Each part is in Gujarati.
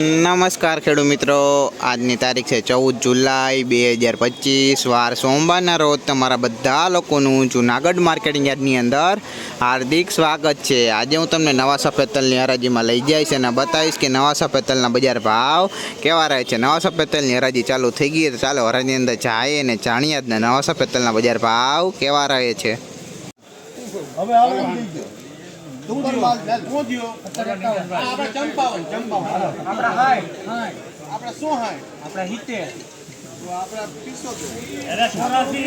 નમસ્કાર ખેડૂત મિત્રો. આજની તારીખ છે ચૌદ જુલાઈ બે હજાર પચીસ. વાર સોમવારના રોજ તમારા બધા લોકોનું જુનાગઢ માર્કેટિંગ યાર્ડની અંદર હાર્દિક સ્વાગત છે. આજે હું તમને નવા સફેદ તલની હરાજીમાં લઈ જઈશ અને બતાવીશ કે નવા સફેદ તલના બજાર ભાવ કેવા રહે છે. નવા સફેદ તલની હરાજી ચાલુ થઈ ગઈ તો ચાલો હરાજીની અંદર જાય અને જાણીએ ને નવા સફેદ તલના બજાર ભાવ કેવા રહે છે. આવે એમ થઈ ગયો. ડુંગર માલ બેલ પહોંચ્યો. આ આપણે ચંપાવન, ચંપાવન. આપણે શું હાય? આપણે હિતે તો આપણે પિસ્તોતેર. અરે ચોરાસી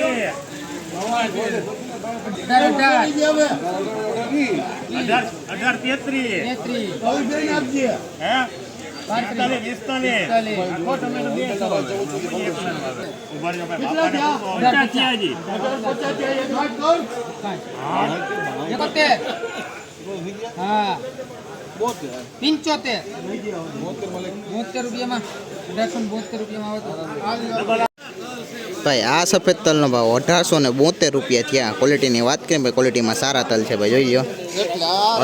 કરી દે હવે. અઢાર અઢાર તેત્રીસ હવે બેન આપજે. હે પિસ્તાલીસ પિસ્તાલીસ આખો ટમેટો બે સો. ઉભા રહ્યો ભાઈ, બાપાને પૂછો. પંચ્યાસી. પચાસ ભાઈ, આ સફેદ તલનો ભાવ અઢારસો ને બોતેર રૂપિયા થયા. ક્વોલિટીની વાત કરીએ ભાઈ ક્વોલિટીમાં સારા તલ છે ભાઈ, જોઈ લો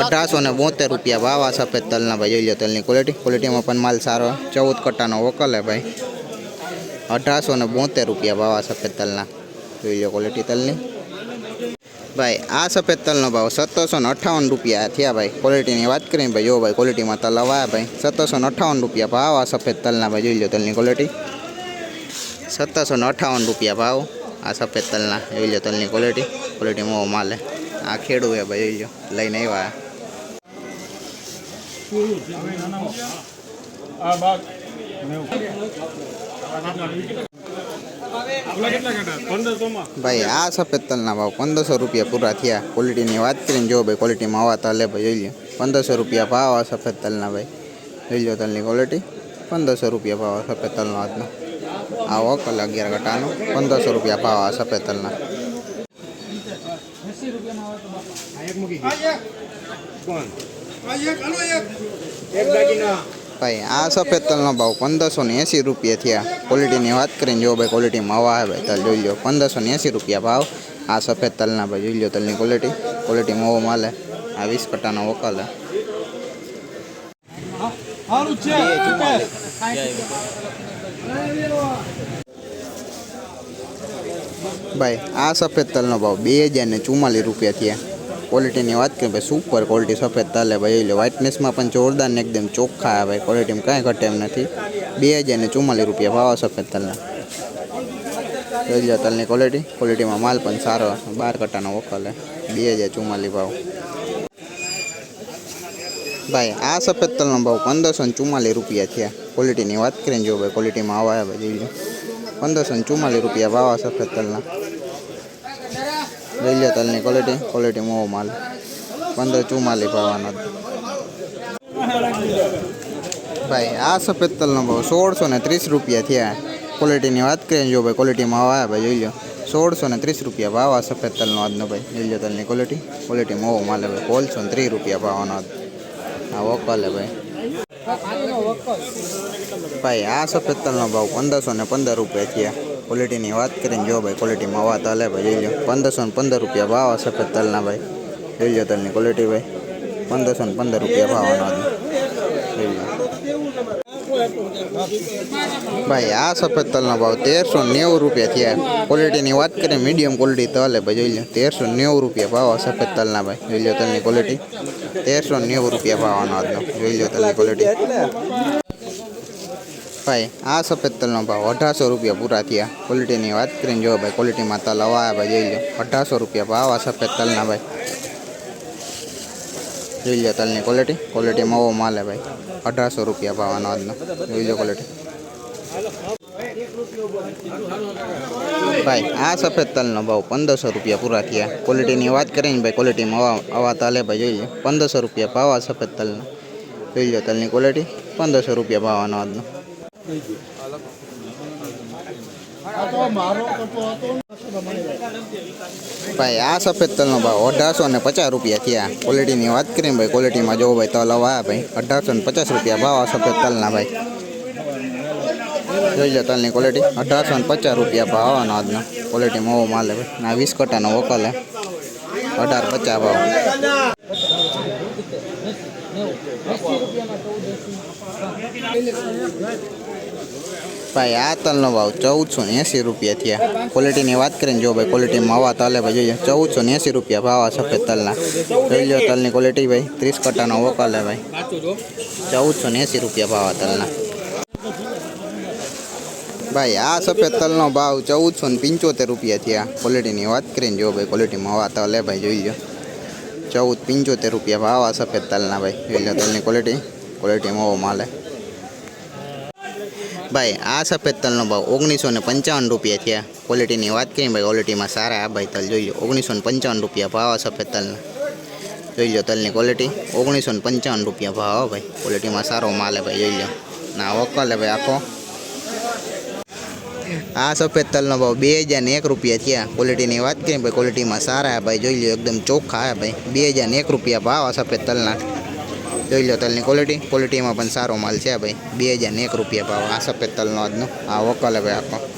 અઢારસો ને બોતેર રૂપિયા ભાવ આ સફેદ તલના ભાઈ, જોઈ લો તલની ક્વોલિટી ક્વોલિટીમાં પણ માલ સારો. ચૌદ કટ્ટાનો વકલ હે ભાઈ. અઢારસો ને બોતેર રૂપિયા ભાવ આ સફેદ તલના. જોઈ લો ક્વોલિટી તલની. ભાઈ, આ સફેદ તલનો ભાવ સત્તરસો ને અઠાવન રૂપિયા થયા ભાઈ. ક્વોલિટીની વાત કરીએ ભાઈ જો ભાઈ ક્વોલિટીમાં તલ હવા ભાઈ. સત્તરસો ને અઠ્ઠાવન રૂપિયા ભાવ આ સફેદ તલના ભાઈ, જોઈ લો તલની ક્વોલિટી સત્તરસો ને અઠ્ઠાવન રૂપિયા ભાવ આ સફેદ તલના, જોઈ લો તલની ક્વોલિટી ક્વોલિટી મોવો માલે. આ ખેડૂ હે ભાઈ, જોઈ લો, લઈને આવ્યા. ભાઈ, આ સફેદ તલના ભાવ પંદરસો રૂપિયા પૂરા થયા. ક્વોલિટીની વાત કરીને જો ભાઈ ક્વોલિટીમાં આવા તલે ભાઈ જોઈ લો પંદરસો રૂપિયા ભાવ આ સફેદ તલના ભાઈ. જોઈ લો તલની ક્વોલિટી પંદરસો રૂપિયા ભાવ આ સફેદ તલનો આજનો. આ વકલ અગિયાર ગટાનો પંદરસો રૂપિયા ભાવ આ સફેદ તલના. ભાઈ આ સફેદ તલનો ભાવ પંદરસો ને એંસી રૂપિયા થયા. ક્વોલિટીની વાત કરીને જો ભાઈ ક્વોલિટીમાં હવા આવે ભાઈ તલ જોઈ લો પંદરસો ને એંસી રૂપિયા ભાવ. આ સફેદ તલના ભાઈ જોઈ લો તલની ક્વોલિટી ક્વોલિટી મોવો માલે આ વીસ કટ્ટાનો વકલ હે ભાઈ આ સફેદ તલનો ભાવ બે હજાર ને ચુમ્માલીસ રૂપિયા થયા. ક્વોલિટીની વાત કરીએ ભાઈ સુપર ક્વોલિટી સફેદ તલ હે ભાઈ લો વ્હાઇટનેસમાં પણ જોરદાર ને એકદમ ચોખ્ખા આવે ભાઈ ક્વોલિટીમાં કાંઈ ઘટે એમ નથી. બે હજાર ને ચુમ્માલીસ રૂપિયા ભાવ આ સફેદ તલના. જોઈ લો તલની ક્વોલિટી ક્વોલિટીમાં માલ પણ સારો બાર કટ્ટાનો વકલ હે બે હજાર ચુમ્માલીસ ભાવ. ભાઈ, આ સફેદ તલનો ભાવ પંદરસો ને ચુમ્માલીસ રૂપિયા થયા. ક્વોલિટીની વાત કરીને જો, ભાઈ ક્વોલિટીમાં આવા આવે, જોઈ લો પંદરસો ને ચુમ્માલીસ રૂપિયા ભાવ આ સફેદ તલના. લો તલની ક્વોલિટી ક્વોલિટી મોવો માલ. પંદર ચુમાલી ભાવવાનો ભાઈ, આ સફેદ તલનો ભાવ સોળસો ને ત્રીસ રૂપિયા થયા. ક્વોલિટીની વાત કરીએ જો ભાઈ ક્વોલિટીમાં આવા ભાઈ, જોઈ લો સોળસો ને ત્રીસ રૂપિયા ભાવ આ સફેદ તલનો આજનો ભાઈ. જોઈ લો તલની ક્વોલિટી ક્વોલિટી મોવો માલ ભાઈ કોલસો ને ત્રીસ રૂપિયા ભાવનો આ વકલ ભાઈ. ભાઈ, આ સફેદ તલનો ભાવ પંદરસો ને પંદર રૂપિયા થયા. ક્વોલિટીની વાત કરીને જો ભાઈ ક્વોલિટીમાં વાત હાલે ભાઈ, જોઈ લો પંદરસો ને પંદર રૂપિયા ભાવ સફેદ તલના ભાઈ. જોઈ લો તલની ક્વોલિટી ભાઈ. પંદરસો ને પંદર રૂપિયા ભાવનો ભાઈ, આ સફેદ તલનો ભાવ. તેરસો નેવું રૂપિયા થયા. ક્વોલિટીની વાત કરીએ મીડિયમ ક્વોલિટી તલ ભાઈ, જોઈ લો તેરસો નેવું રૂપિયા ભાવ સફેદ તલના ભાઈ. જોઈ લો તલની ક્વોલિટી તેરસો નેવું રૂપિયા ભાવનો આજનો. જોઈ લો તલની ક્વોલિટી ભાઈ, આ સફેદ તલનો ભાવ અઢારસો રૂપિયા પૂરા થયા. ક્વોલિટીની વાત કરીને જો ભાઈ, ક્વોલિટીમાં તલ આવ્યા ભાઈ, જોઈ લો. અઢારસો રૂપિયા ભાવ આ સફેદ તલના ભાઈ. જોઈ લો તલની ક્વોલિટી. ક્વોલિટીમાં ઓવો માલે ભાઈ. અઢારસો રૂપિયા ભાવનો આજનો. જોઈ લો ક્વોલિટી. ભાઈ, આ સફેદ તલનો ભાવ પંદરસો રૂપિયા પૂરા થયા. ક્વોલિટીની વાત કરીને ભાઈ, ક્વોલિટીમાં આવા આવા તલે ભાઈ, જોઈ લો. પંદરસો રૂપિયા ભાવ આ સફેદ તલનો. જોઈ લો તલની ક્વોલિટી. પંદરસો રૂપિયા ભાવનો આજનો. આ તો મારો કરતો હતો ભાઈ, આ સફેદ તલનો ભાવ અઢારસો ને પચાસ રૂપિયા થયા. ક્વોલિટીની વાત કરીને ભાઈ ક્વોલિટીમાં જોવો ભાઈ, તલ હવા ભાઈ, અઢારસો ને પચાસ રૂપિયા ભાવ આ સફેદ તલના ભાઈ. જોઈ લો તલની ક્વોલિટી અઢારસો ને પચાસ રૂપિયા ભાવ આવવાનો આજનો. ક્વોલિટી મોવો માલે ભાઈ. ના વીસ કટાનો વકલ હે અઢાર પચાસ ભાવ. એસી રૂપિયામાં ચૌદ એસી ભાઈ, આ તલનો ભાવ ચૌદસો ને એંસી રૂપિયા થયા. ક્વોલિટીની વાત કરીને જો ભાઈ ક્વોલિટીમાં હવા તલે ભાઈ, જોઈએ. ચૌદસો ને એંસી રૂપિયા ભાવ આ સફેદ તલના. જોઈ લો તલની ક્વોલિટી ભાઈ, ત્રીસ કટ્ટાનો વકલ હે ભાઈ. ચૌદસો ને એંસી રૂપિયા ભાવ આ તલના. ભાઈ, આ સફેદ તલનો ભાવ ચૌદસો ને પંચોતેર રૂપિયા થયા. ક્વોલિટીની વાત કરીને જો ભાઈ ક્વોલિટીમાં હવા તલ હે ભાઈ, જોઈ લો ચૌદ, પંચોતેર રૂપિયા ભાવ આ સફેદ તલના ભાઈ. જોઈ લો તલની ક્વોલિટી ક્વોલિટીમાં ઓવો માલે ભાઈ, આ સફેદ તલનો ભાવ ઓગણીસો ને પંચાવન રૂપિયા થયા. ક્વોલિટીની વાત કરીએ ભાઈ ક્વોલિટીમાં સારા આ ભાઈ તલ. જોઈ ઓગણીસો ને પંચાવન રૂપિયા ભાવ આ સફેદ તલના. જોઈ લો તલની ક્વોલિટી ઓગણીસો ને પંચાવન રૂપિયા ભાવ ભાઈ. ક્વોલિટીમાં સારો માલ ભાઈ, જોઈ લો. ના વકલ હે ભાઈ આખો. આ સફેદ તલનો ભાવ બે હજાર ને એક રૂપિયા થયા. ક્વોલિટીની વાત કરીએ ભાઈ ક્વોલિટીમાં સારા ભાઈ. જોઈ લો એકદમ ચોખ્ખા હે ભાઈ. બે હજાર ને એક રૂપિયા ભાવ આ સફેદ તલના. જોઈ લો તલની ક્વોલિટી ક્વોલિટીમાં પણ સારો માલ છે ભાઈ. બે હજાર ને એક રૂપિયા ભાવ આ સફેદ તલનો આજનો. આ વકલ હવે આખો.